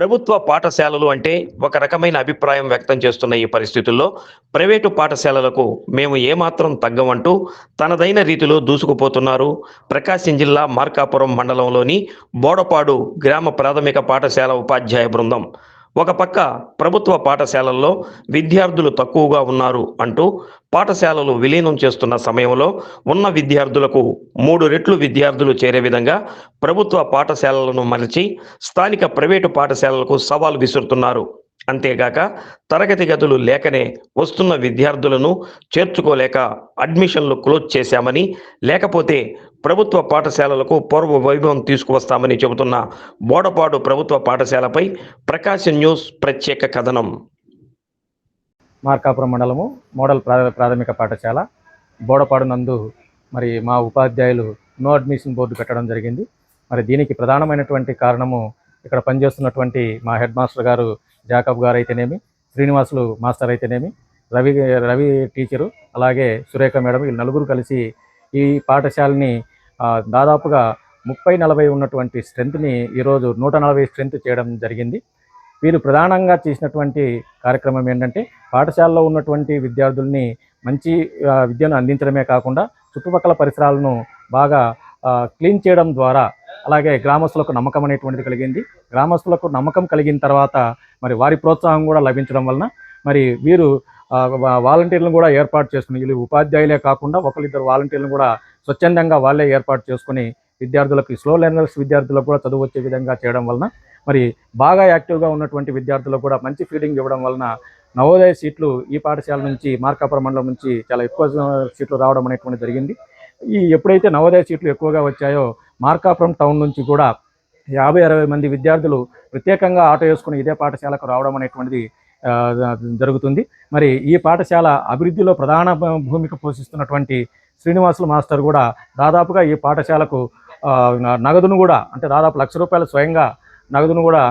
ప్రభుత్వ పాఠశాలలు అంటే ఒక రకమైన అభిప్రాయం వ్యక్తం చేస్తున్న ఈ పరిస్థితుల్లో ప్రైవేటు పాఠశాలలకు మేము ఏమాత్రం తగ్గమంటూ తనదైన రీతిలో దూసుకుపోతున్నారు. ప్రకాశం జిల్లా మార్కాపురం మండలంలోని బోడపాడు గ్రామ ప్రాథమిక పాఠశాల ఉపాధ్యాయ బృందం. ఒక పక్క ప్రభుత్వ పాఠశాలల్లో విద్యార్థులు తక్కువగా ఉన్నారు అంటూ పాఠశాలలు విలీనం చేస్తున్న సమయంలో ఉన్న విద్యార్థులకు మూడు రెట్లు విద్యార్థులు చేరే విధంగా ప్రభుత్వ పాఠశాలలను మరచి స్థానిక ప్రైవేటు పాఠశాలలకు సవాల్ విసురుతున్నారు. అంతేగాక తరగతి గదులు లేకనే వస్తున్న విద్యార్థులను చేర్చుకోలేక అడ్మిషన్లు క్లోజ్ చేశామని లేకపోతే ప్రభుత్వ పాఠశాలలకు పూర్వ వైభవం తీసుకువస్తామని చెబుతున్న బోడపాడు ప్రభుత్వ పాఠశాలపై ప్రకాశం న్యూస్ ప్రత్యేక కథనం. మార్కాపురం మండలము మోడల్ ప్రా- ప్రాథమిక పాఠశాల బోడపాడు నందు మరి మా ఉపాధ్యాయులు నో అడ్మిషన్ బోర్డు పెట్టడం జరిగింది. మరి దీనికి ప్రధానమైనటువంటి కారణము ఇక్కడ పనిచేస్తున్నటువంటి మా హెడ్ మాస్టర్ గారు జాకబ్ గారు అయితేనేమి శ్రీనివాసులు మాస్టర్ అయితేనేమి రవి రవి టీచరు అలాగే సురేఖ మేడం వీళ్ళు నలుగురు కలిసి ఈ పాఠశాలని దాదాపుగా ముప్పై నలభై ఉన్నటువంటి స్ట్రెంత్ని ఈరోజు నూట నలభై స్ట్రెంత్ చేయడం జరిగింది. వీరు ప్రధానంగా చేసినటువంటి కార్యక్రమం ఏంటంటే పాఠశాలలో ఉన్నటువంటి విద్యార్థుల్ని మంచి విద్యను అందించడమే కాకుండా చుట్టుపక్కల పరిసరాలను బాగా క్లీన్ చేయడం ద్వారా అలాగే గ్రామస్తులకు నమ్మకం అనేటువంటిది కలిగింది. గ్రామస్తులకు నమ్మకం కలిగిన తర్వాత మరి వారి ప్రోత్సాహం కూడా లభించడం వలన మరి వీరు వాలంటీర్లను కూడా ఏర్పాటు చేసుకుని వీళ్ళు ఉపాధ్యాయులే కాకుండా ఒకరిద్దరు వాలంటీర్లను కూడా స్వచ్ఛందంగా వాళ్ళే ఏర్పాటు చేసుకుని విద్యార్థులకు స్లో లెర్నర్స్ విద్యార్థులకు కూడా చదువు వచ్చే విధంగా చేయడం వలన మరి బాగా యాక్టివ్గా ఉన్నటువంటి విద్యార్థులకు కూడా మంచి ఫీడింగ్ ఇవ్వడం వలన నవోదయ సీట్లు ఈ పాఠశాల నుంచి మార్కాపురం మండలం నుంచి చాలా ఎక్కువ సీట్లు రావడం అనేటువంటి జరిగింది. ఈ ఎప్పుడైతే నవోదయ సీట్లు ఎక్కువగా వచ్చాయో మార్కాపురం టౌన్ నుంచి కూడా యాభై అరవై మంది విద్యార్థులు ప్రత్యేకంగా ఆటో వేసుకుని ఇదే పాఠశాలకు రావడం అనేటువంటిది జరుగుతుంది. మరి ఈ పాఠశాల అభివృద్ధిలో ప్రధాన భూమిక పోషిస్తున్నటువంటి శ్రీనివాసులు మాస్టర్ కూడా దాదాపుగా ఈ పాఠశాలకు నగదును కూడా అంటే దాదాపు లక్ష రూపాయలు స్వయంగా నగదును కూడా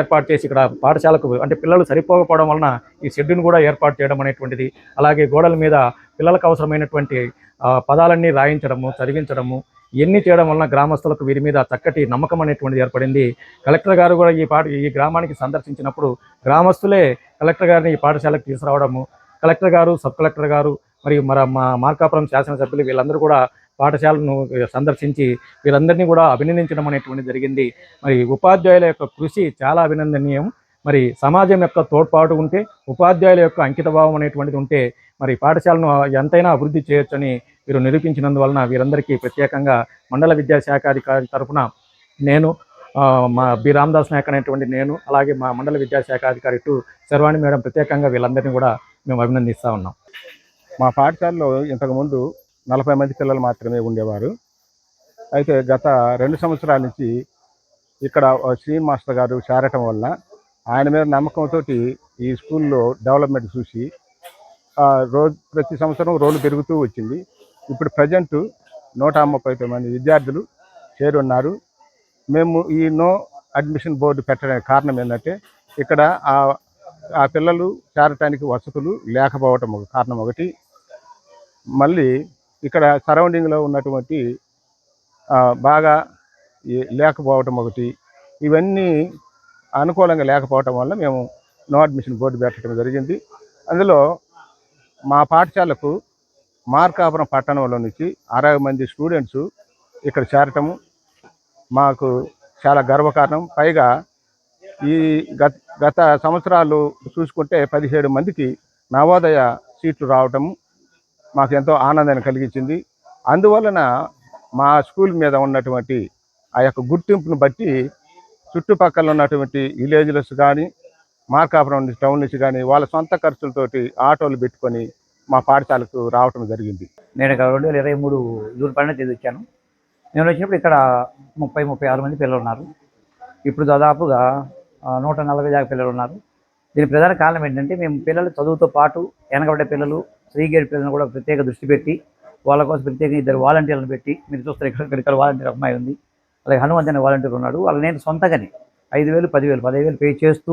ఏర్పాటు చేసి ఇక్కడ పాఠశాలకు అంటే పిల్లలు సరిపోకపోవడం వలన ఈ షెడ్యూను కూడా ఏర్పాటు చేయడం అనేటువంటిది అలాగే గోడల మీద పిల్లలకు అవసరమైనటువంటి పదాలన్నీ రాయించడము చదివించడము ఇవన్నీ చేయడం వలన గ్రామస్తులకు వీరి మీద చక్కటి నమ్మకం అనేటువంటిది ఏర్పడింది. కలెక్టర్ గారు కూడా ఈ పాట ఈ గ్రామానికి సందర్శించినప్పుడు గ్రామస్తులే కలెక్టర్ గారిని ఈ పాఠశాలకు తీసుకురావడము కలెక్టర్ గారు సబ్ కలెక్టర్ గారు మరియు మన మా మార్కాపురం శాసనసభ్యులు వీళ్ళందరూ కూడా పాఠశాలను సందర్శించి వీళ్ళందరినీ కూడా అభినందించడం అనేటువంటి జరిగింది. మరి ఉపాధ్యాయుల యొక్క కృషి చాలా అభినందనీయం. మరి సమాజం యొక్క తోడ్పాటు ఉంటే ఉపాధ్యాయుల యొక్క అంకితభావం అనేటువంటిది ఉంటే మరి పాఠశాలను ఎంతైనా అభివృద్ధి చేయొచ్చని వీరు నిరూపించినందువలన వీరందరికీ ప్రత్యేకంగా మండల విద్యాశాఖాధికారి తరఫున నేను మా బి. రామదాస్ నాయక్ అనేటువంటి నేను అలాగే మా మండల విద్యాశాఖ అధికారి టు శర్వాణి మేడం ప్రత్యేకంగా వీళ్ళందరినీ కూడా మేము అభినందిస్తూ ఉన్నాం. మా పాఠశాలలో ఇంతకుముందు నలభై మంది పిల్లలు మాత్రమే ఉండేవారు. అయితే గత రెండు సంవత్సరాల నుంచి ఇక్కడ శ్రీ మాస్టర్ గారు చేరటం వల్ల ఆయన మీద నమ్మకంతో ఈ స్కూల్లో డెవలప్మెంట్ చూసి రోజు ప్రతి సంవత్సరం రోలు పెరుగుతూ వచ్చింది. ఇప్పుడు ప్రజెంట్ నూట ముప్పై తొమ్మిది మంది విద్యార్థులు చేరున్నారు. మేము ఈ నో అడ్మిషన్ బోర్డు పెట్టడానికి కారణం ఏంటంటే ఇక్కడ ఆ ఆ పిల్లలు చేరటానికి వసతులు లేకపోవటం ఒక కారణం ఒకటి. మళ్ళీ ఇక్కడ సరౌండింగ్లో ఉన్నటువంటి బాగా లేకపోవటం ఒకటి ఇవన్నీ అనుకూలంగా లేకపోవటం వల్ల మేము నో అడ్మిషన్ బోర్డు పెట్టడం జరిగింది. అందులో మా పాఠశాలకు మార్కాపురం పట్టణంలో నుంచి అరవై మంది స్టూడెంట్స్ ఇక్కడ చేరటము మాకు చాలా గర్వకారణం. పైగా ఈ గత గత సంవత్సరాలు చూసుకుంటే పదిహేడు మందికి నవోదయ సీట్లు రావటం మాకు ఎంతో ఆనందాన్ని కలిగించింది. అందువలన మా స్కూల్ మీద ఉన్నటువంటి ఆ యొక్క గుర్తింపును బట్టి చుట్టుపక్కల ఉన్నటువంటి విలేజ్లెస్ కానీ మార్కాపురం నుంచి టౌన్ నుంచి కానీ వాళ్ళ సొంత ఖర్చులతోటి ఆటోలు పెట్టుకొని మా పాఠశాలకు రావటం జరిగింది. నేను ఇక్కడ రెండు వేల ఇరవై మూడు జూన్ పన్నెండు తేదీ వచ్చాను. నేను వచ్చినప్పుడు ఇక్కడ ముప్పై ముప్పై ఆరు మంది పిల్లలు ఉన్నారు. ఇప్పుడు దాదాపుగా నూట నలభై దాకా పిల్లలు ఉన్నారు. దీని ప్రధాన కారణం ఏంటంటే మేము పిల్లలు చదువుతో పాటు వెనకబడ్డ పిల్లలు శ్రీగేడ్ పిల్లలను కూడా ప్రత్యేక దృష్టి పెట్టి వాళ్ళ కోసం ప్రత్యేకంగా ఇద్దరు వాలంటీర్లను పెట్టి మీరు చూస్తారు ఇక్కడ ఇక్కడ- వాలంటీర్ అమ్మాయి ఉంది అలాగే హనుమంత్ అనే వాలంటీర్ ఉన్నాడు వాళ్ళు నేను సొంతగానే ఐదు వేలు పదివేలు పదివేలు వేలు పే చేస్తూ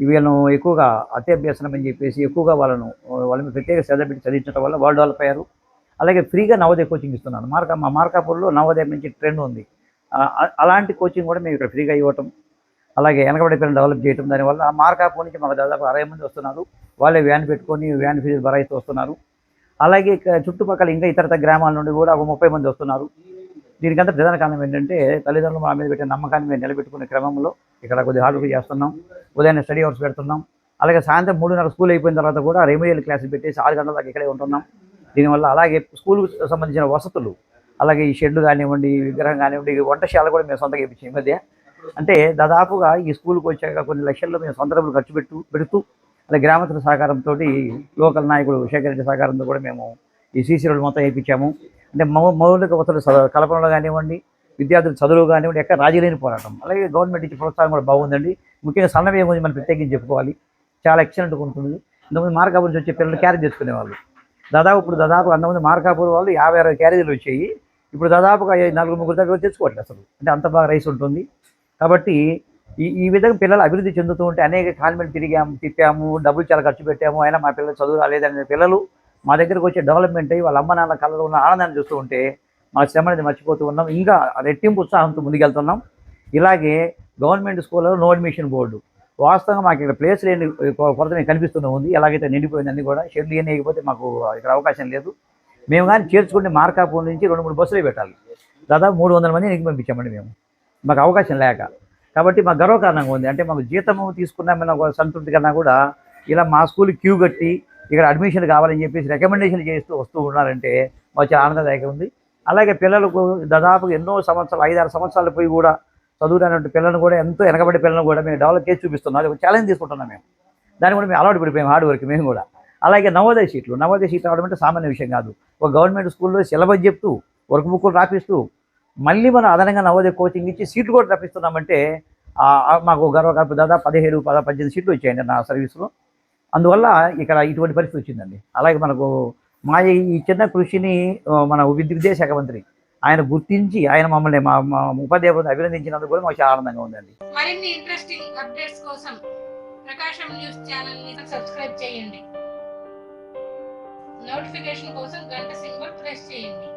వీళ్ళను ఎక్కువగా అత్యభ్యసనం అని చెప్పేసి ఎక్కువగా వాళ్ళను వాళ్ళని ప్రత్యేక శ్రద్ధ పెట్టి చదివించడం వల్ల వాళ్ళు డెవలప్ అయ్యారు. అలాగే ఫ్రీగా నవోదయ కోచింగ్ ఇస్తున్నాను. మార్కా మా మార్కాపూర్లో నవోదయ నుంచి ట్రెండ్ ఉంది. అలాంటి కోచింగ్ కూడా మేము ఇక్కడ ఫ్రీగా ఇవ్వటం అలాగే వెనకబడి పిల్లలు డెవలప్ చేయడం దానివల్ల మార్కాపు నుంచి మాకు దాదాపు అరవై మంది వస్తున్నారు. వాళ్ళే వ్యాన్ పెట్టుకొని వ్యాన్ ఫీజు భరాయిస్తూ వస్తున్నారు. అలాగే చుట్టుపక్కల ఇంకా ఇతర గ్రామాల నుండి కూడా ఒక ముప్పై మంది వస్తున్నారు. దీనికంతా ప్రధాన కారణం ఏంటంటే తల్లిదండ్రులు మా మీద పెట్టిన నమ్మకాన్ని మేము నిలబెట్టుకునే క్రమంలో ఇక్కడ కొద్దిగా హార్డ్ వర్క్ చేస్తున్నాం. ఉదయం స్టడీ అవర్స్ పెడుతున్నాం. అలాగే సాయంత్రం మూడున్నర స్కూల్ అయిపోయిన తర్వాత కూడా రెమెడియల్ క్లాసులు పెట్టేసి ఆరు గంటల దాకా ఇక్కడే ఉంటున్నాం. దీనివల్ల అలాగే స్కూల్కి సంబంధించిన వసతులు అలాగే ఈ షెడ్లు కానివ్వండి విగ్రహం కానివ్వండి వంటశాల కూడా మేము సొంతంగా ఇప్పించాం ఈ మధ్య. అంటే దాదాపుగా ఈ స్కూల్కి వచ్చాక కొన్ని లక్షల్లో మేము సొంత డబ్బులు ఖర్చు పెట్టు పెడుతూ అలాగే గ్రామస్తుల సహకారంతో లోకల్ నాయకుడు శేఖర్ రెడ్డి సహకారంతో కూడా మేము ఈ సీసీ రోడ్డు మొత్తం వేయించాము. అంటే మౌ మౌలిక వసతులు స- కల్పనలో కానివ్వండి విద్యార్థులు చదువులు కానివ్వండి ఎక్కడ రాజీలేని పోరాటం. అలాగే గవర్నమెంట్ ఇచ్చే ప్రోత్సాహం కూడా బాగుందండి. ముఖ్యంగా సన్నబియ్యం గురించి మనం ప్రత్యేకించి చెప్పుకోవాలి. చాలా ఎక్సలెంట్గా ఉంటుంది ఇంతకుముందు మార్కాపూర్ నుంచి వచ్చే పిల్లలు క్యారీ చేసుకునేవాళ్ళు దాదాపు ఇప్పుడు దాదాపు అంతమంది మార్కాపూర్ వాళ్ళు యాభై అరవై క్యారేజీలు వచ్చాయి. ఇప్పుడు దాదాపుగా నలుగురు ముగ్గురు దగ్గర తెచ్చుకోవట్లేదు అసలు. అంటే అంత బాగా రైస్ ఉంటుంది. కాబట్టి ఈ ఈ విధంగా పిల్లలు అభివృద్ధి చెందుతూ ఉంటే అనేక కాన్వెంట్ తిరిగాము తిప్పాము డబ్బులు చాలా ఖర్చు పెట్టాము అయినా మా పిల్లలు చదువు రాలేదనే పిల్లలు మా దగ్గరకు వచ్చే డెవలప్మెంట్ అయ్యి వాళ్ళ అమ్మ నాన్న కళ్ళలో ఉన్న ఆనందాన్ని చూస్తూ ఉంటే మా శ్రమ అనేది మర్చిపోతూ ఉన్నాం. ఇంకా రెట్టింపు ఉత్సాహంతో ముందుకెళ్తున్నాం. ఇలాగే గవర్నమెంట్ స్కూల్లో నో అడ్మిషన్ బోర్డు వాస్తవంగా మాకు ఇక్కడ ప్లేస్ లేని కొరత మీకు కనిపిస్తూనే ఉంది. ఎలాగైతే నిండిపోయింది అన్ని కూడా షెడ్యూల్ ఏం వేయకపోతే మాకు ఇక్కడ అవకాశం లేదు. మేము కానీ చేర్చుకుంటే మార్కాపూర్ నుంచి రెండు మూడు బస్సులే పెట్టాలి. దాదాపు మూడు వందల మంది నీకు పంపించామండి మేము. మాకు అవకాశం లేక. కాబట్టి మాకు గర్వకారణంగా ఉంది. అంటే మాకు జీతము తీసుకున్నామన్న ఒక సంతృప్తి కన్నా కూడా ఇలా మా స్కూల్ క్యూ కట్టి ఇక్కడ అడ్మిషన్ కావాలని చెప్పేసి రికమెండేషన్ చేస్తూ వస్తూ ఉన్నారంటే మాకు చాలా ఆనందదాయకం ఉంది. అలాగే పిల్లలకు దాదాపు ఎన్నో సంవత్సరాలు ఐదారు సంవత్సరాలు పోయి కూడా చదువురానటువంటి పిల్లలను కూడా ఎంతో వెనకబడి పిల్లలను కూడా మేము డెవలప్ చేసి చూపిస్తున్నాం. అది ఒక ఛాలెంజ్ తీసుకుంటున్నాం మేము. దాన్ని కూడా మేము అలవాటు పడిపోయాం హార్డ్ వర్క్ మేము కూడా. అలాగే నవోదయ సీట్లు. నవోదయ సీట్లు రావడం అంటే సామాన్య విషయం కాదు. ఒక గవర్నమెంట్ స్కూల్లో సిలబస్ చెప్తూ వర్క్ బుక్లు రాపిస్తూ మళ్ళీ మనం అదనంగా నవోదయ కోచింగ్ ఇచ్చి సీట్లు కూడా రప్పిస్తున్నామంటే మాకు గర్వకార్పు దాదాపు పదిహేడు పద పద్దెనిమిది సీట్లు వచ్చాయండి నా సర్వీస్లో. అందువల్ల ఇక్కడ ఇటువంటి పరిస్థితి వచ్చిందండి. అలాగే మనకు మా ఈ చిన్న కృషిని మన విద్య విద్యాశాఖ మంత్రి ఆయన గుర్తించి ఆయన మమ్మల్ని మా మా ఉపాధ్యాయులను అభినందించినందుకు కూడా మాకు చాలా ఆనందంగా ఉందండి. మరిన్ని ఇంట్రెస్టింగ్ అప్డేట్స్ కోసం ప్రకాశం న్యూస్ ఛానల్ని సబ్స్క్రైబ్ చేయండి. నోటిఫికేషన్ కోసం గంట సింబల్ ప్రెస్ చేయండి.